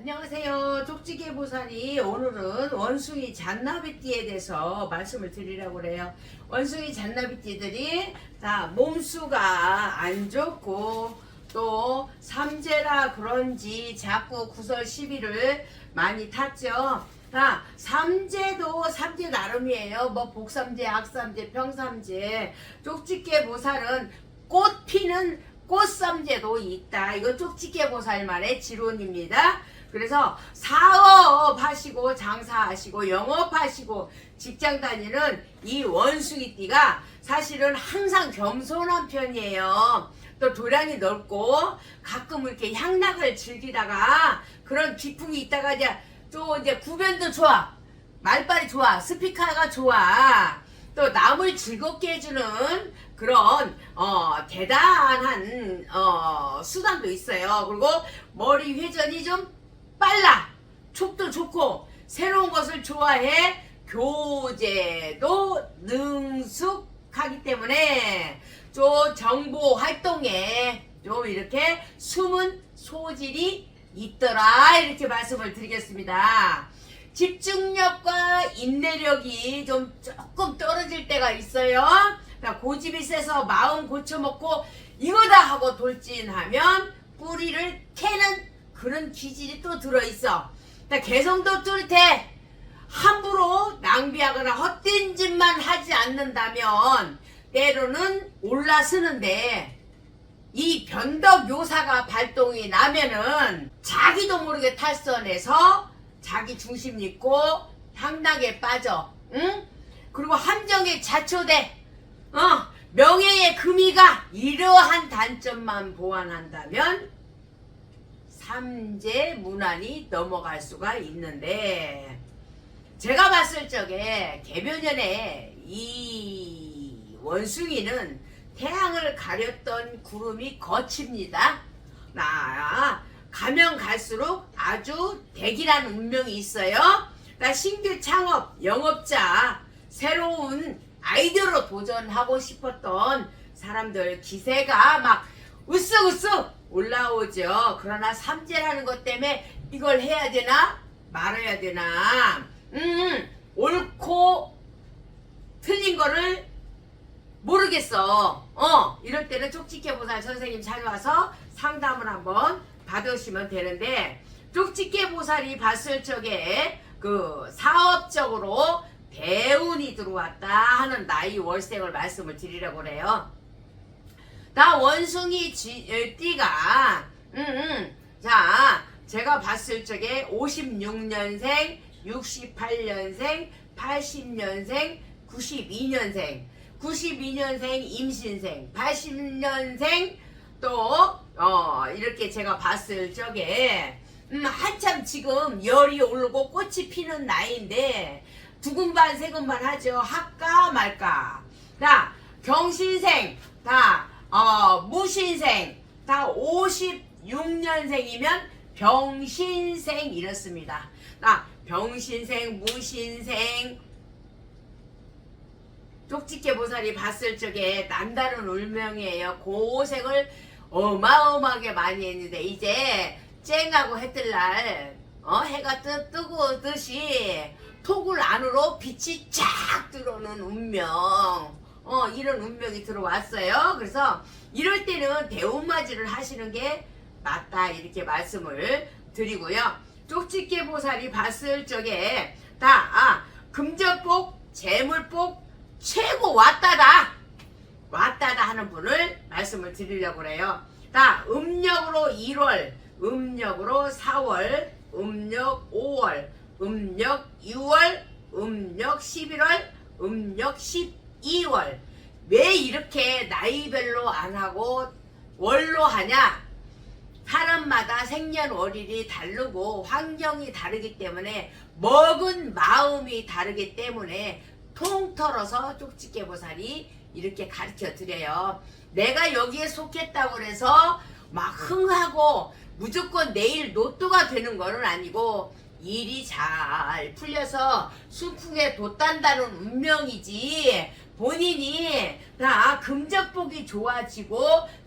안녕하세요. 쪽지게 보살이 오늘은 원숭이 잔나비띠에 대해서 말씀을 드리려고 그래요. 원숭이 잔나비띠들이 다 몸수가 안 좋고 또 삼재라 그런지 자꾸 구설 시비를 많이 탔죠. 자, 삼재도 삼재 나름이에요. 뭐 복삼재, 악삼재, 평삼재. 쪽집게 보살은 꽃 피는 꽃삼재도 있다. 이거 쪽집게 보살만의 지론입니다. 그래서 사업하시고 장사하시고 영업하시고 직장 다니는 이 원숭이띠가 사실은 항상 겸손한 편이에요. 또 도량이 넓고 가끔 이렇게 향락을 즐기다가 그런 기풍이 있다가 이제 또 이제 구변도 좋아. 말빨이 좋아. 스피커가 좋아. 또 남을 즐겁게 해주는 그런 어 대단한 어 수단도 있어요. 그리고 머리 회전이 좀 빨라. 촉도 좋고 새로운 것을 좋아해 교제도 능숙하기 때문에 좀 정보 활동에 좀 이렇게 숨은 소질이 있더라 이렇게 말씀을 드리겠습니다. 집중력과 인내력이 좀 조금 떨어질 때가 있어요. 그러니까 고집이 세서 마음 고쳐먹고 이거다 하고 돌진하면 뿌리를 캐는 그런 기질이 또 들어있어. 그러니까 개성도 뚫대 함부로 낭비하거나 헛된 짓만 하지 않는다면 때로는 올라서는데 이 변덕 요사가 발동이 나면은 자기도 모르게 탈선해서 자기 중심 있고 향락에 빠져 응? 그리고 함정에 자초돼 어 명예의 금이가 이러한 단점만 보완한다면 삼재 문안이 넘어갈 수가 있는데 제가 봤을 적에 개변연에 이 원숭이는 태양을 가렸던 구름이 거칩니다. 나 가면 갈수록 아주 대기란 운명이 있어요. 나 신규 창업 영업자 새로운 아이디어로 도전하고 싶었던 사람들 기세가 막 으쓱으쓱 올라오죠. 그러나 삼재라는 것 때문에 이걸 해야 되나 말아야 되나 음 옳고 틀린 거를 모르겠어. 어, 이럴 때는 쪽집게 보살 선생님 찾아와서 상담을 한번 받으시면 되는데, 쪽집게 보살이 봤을 적에 그 사업적으로 대운이 들어왔다 하는 나이 월생을 말씀을 드리려고 그래요. 다 원숭이 쥐, 에, 띠가, 음, 음. 자, 제가 봤을 적에 56년생, 68년생, 80년생, 92년생, 92년생 임신생, 80년생 또 어, 이렇게 제가 봤을 적에 음, 한참 지금 열이 오르고 꽃이 피는 나이인데 두근반 세근반 하죠. 할까 말까. 자, 경신생, 다 어, 무신생, 다 56년생이면 병신생 이렇습니다. 나 병신생, 무신생, 쪽집게 보살이 봤을 적에 남다른 울명이에요. 고생을 어마어마하게 많이 했는데 이제 쨍하고 해뜰 날 어, 해가 뜨, 뜨고 듯이 토굴 안으로 빛이 쫙 들어오는 운명 어, 이런 운명이 들어왔어요. 그래서 이럴 때는 대운맞이를 하시는 게 맞다 이렇게 말씀을 드리고요. 쪽집게 보살이 봤을 적에 다 아, 금전복, 재물복 최고 왔다다 왔다다 하는 분을 말씀을 드리려고 그래요. 다 음력으로 1월, 음력으로 4월, 음력 5월, 음력 6월, 음력 11월, 음력 12월. 왜 이렇게 나이별로 안 하고 월로 하냐? 사람마다 생년월일이 다르고 환경이 다르기 때문에 먹은 마음이 다르기 때문에 통털어서 쪽집게 보살이 이렇게 가르쳐 드려요. 내가 여기에 속했다고 해서 막 흥하고 무조건 내일 로또가 되는 거는 아니고 일이 잘 풀려서 순풍에 돛단다는 운명이지 본인이 다 금전복이 좋아지고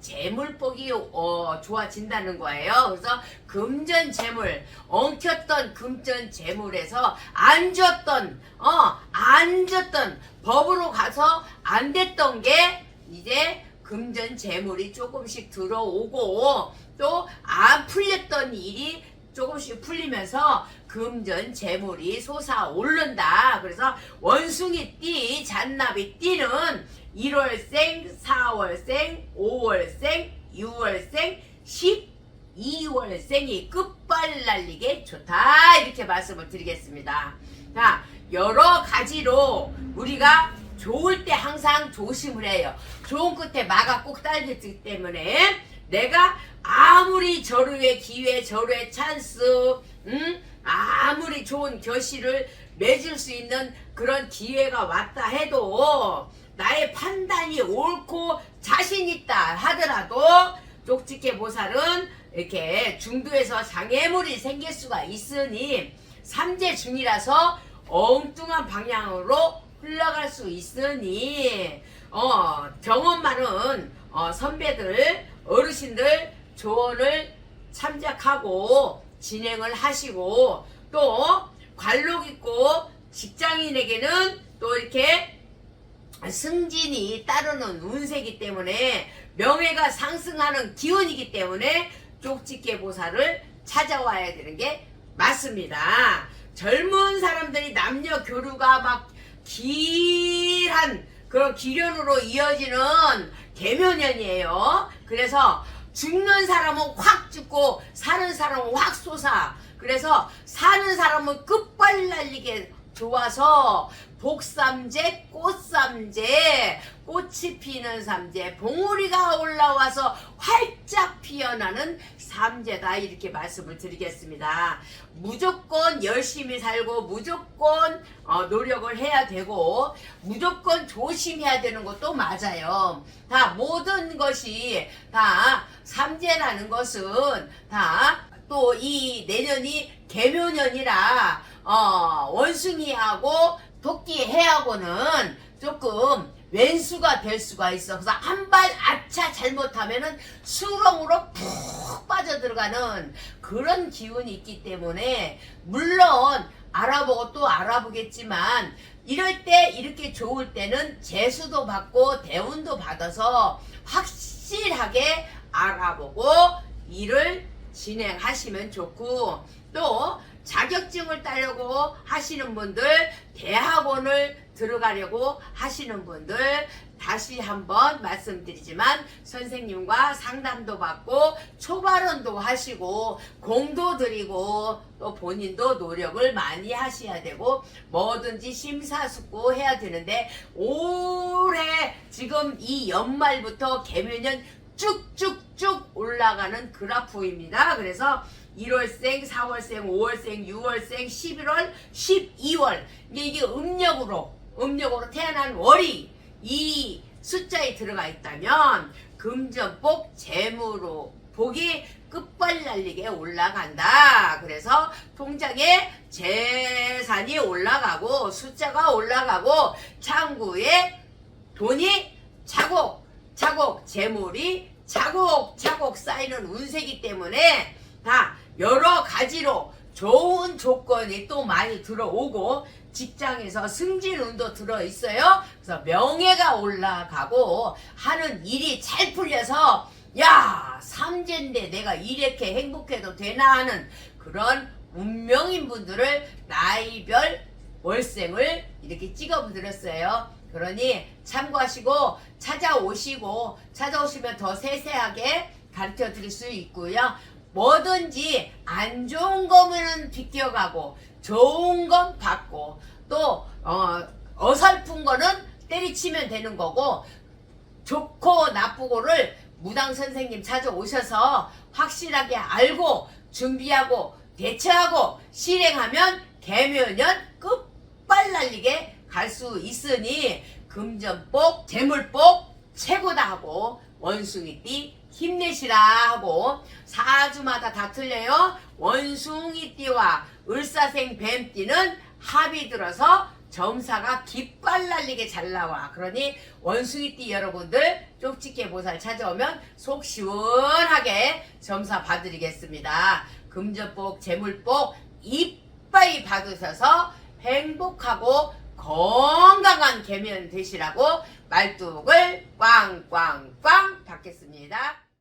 재물복이 어, 좋아진다는 거예요. 그래서 금전 재물 엉켰던 금전 재물에서 안 줬던 어 안 줬던 법으로 가서 안 됐던 게 이제 금전 재물이 조금씩 들어오고 또 안 풀렸던 일이 조금씩 풀리면서 금전 재물이 솟아오른다. 그래서 원숭이 띠, 잔나비 띠는 1월생, 4월생, 5월생, 6월생, 12월생이 끝발 날리게 좋다. 이렇게 말씀을 드리겠습니다. 자, 여러 가지로 우리가 좋을 때 항상 조심을 해요. 좋은 끝에 마가 꼭 딸리기 때문에 내가 아무리 절호의 기회, 절호의 찬스, 음? 아무리 좋은 결실을 맺을 수 있는 그런 기회가 왔다 해도 나의 판단이 옳고 자신 있다 하더라도 쪽집게 보살은 이렇게 중도에서 장애물이 생길 수가 있으니 삼재 중이라서 엉뚱한 방향으로 흘러갈 수 있으니 어 경험 많은 어, 선배들 어르신들 조언을 참작하고 진행을 하시고 또 관록 있고 직장인에게는 또 이렇게 승진이 따르는 운세이기 때문에 명예가 상승하는 기운이기 때문에 쪽집게 보살을 찾아와야 되는 게 맞습니다. 젊은 사람들이 남녀 교류가 막 길한 그런 기련으로 이어지는 개묘년이에요. 그래서 죽는 사람은 확 죽고 사는 사람은 확 솟아. 그래서 사는 사람은 끝발 날리게 좋아서 복삼재, 꽃삼재, 꽃이 피는 삼재, 봉우리가 올라와서 활짝 피어나는 삼재다 이렇게 말씀을 드리겠습니다. 무조건 열심히 살고 무조건 어, 노력을 해야 되고 무조건 조심해야 되는 것도 맞아요. 다 모든 것이 다 삼재라는 것은 다 또 이 내년이 개묘년이라 어, 원숭이하고 토끼 해하고는 조금 왼수가 될 수가 있어. 그래서 한 발 아차 잘못하면은 수렁으로 푹 빠져들어가는 그런 기운이 있기 때문에 물론 알아보고 또 알아보겠지만 이럴 때 이렇게 좋을 때는 재수도 받고 대운도 받아서 확실하게 알아보고 일을 진행하시면 좋고 또 자격증을 따려고 하시는 분들 대학원을 들어가려고 하시는 분들 다시 한번 말씀드리지만 선생님과 상담도 받고 초발언도 하시고 공도 드리고 또 본인도 노력을 많이 하셔야 되고 뭐든지 심사숙고 해야 되는데 올해 지금 이 연말부터 개묘년 쭉쭉 쭉 올라가는 그래프입니다. 그래서 1월생, 4월생, 5월생, 6월생, 11월, 12월 이게 음력으로 음력으로 태어난 월이 이 숫자에 들어가 있다면 금전복 재무로 복이 끝발 날리게 올라간다. 그래서 통장에 재산이 올라가고 숫자가 올라가고 창구에 돈이 차곡 차곡 재물이 차곡차곡 쌓이는 운세기 때문에 다 여러 가지로 좋은 조건이 또 많이 들어오고 직장에서 승진 운도 들어 있어요. 그래서 명예가 올라가고 하는 일이 잘 풀려서 야 삼재인데 내가 이렇게 행복해도 되나 하는 그런 운명인 분들을 나이별 월생을 이렇게 찍어 드렸어요. 그러니 참고하시고 찾아오시고 찾아오시면 더 세세하게 가르쳐 드릴 수 있고요. 뭐든지 안 좋은 거면 비껴가고 좋은 건 받고 또 어, 어설픈 거는 때리치면 되는 거고 좋고 나쁘고를 무당 선생님 찾아오셔서 확실하게 알고 준비하고 대처하고 실행하면 개묘년 끝발 날리게 갈 수 있으니 금전복 재물복 최고다 하고 원숭이띠 힘내시라 하고 사주마다 다 틀려요 원숭이띠와 을사생 뱀띠는 합이 들어서 점사가 깃발 날리게 잘 나와. 그러니 원숭이띠 여러분들 쪽집게 보살 찾아오면 속 시원하게 점사 봐드리겠습니다. 금전복, 재물복 이빠이 받으셔서 행복하고 건강한 개면 되시라고 말뚝을 꽝꽝꽝 받겠습니다.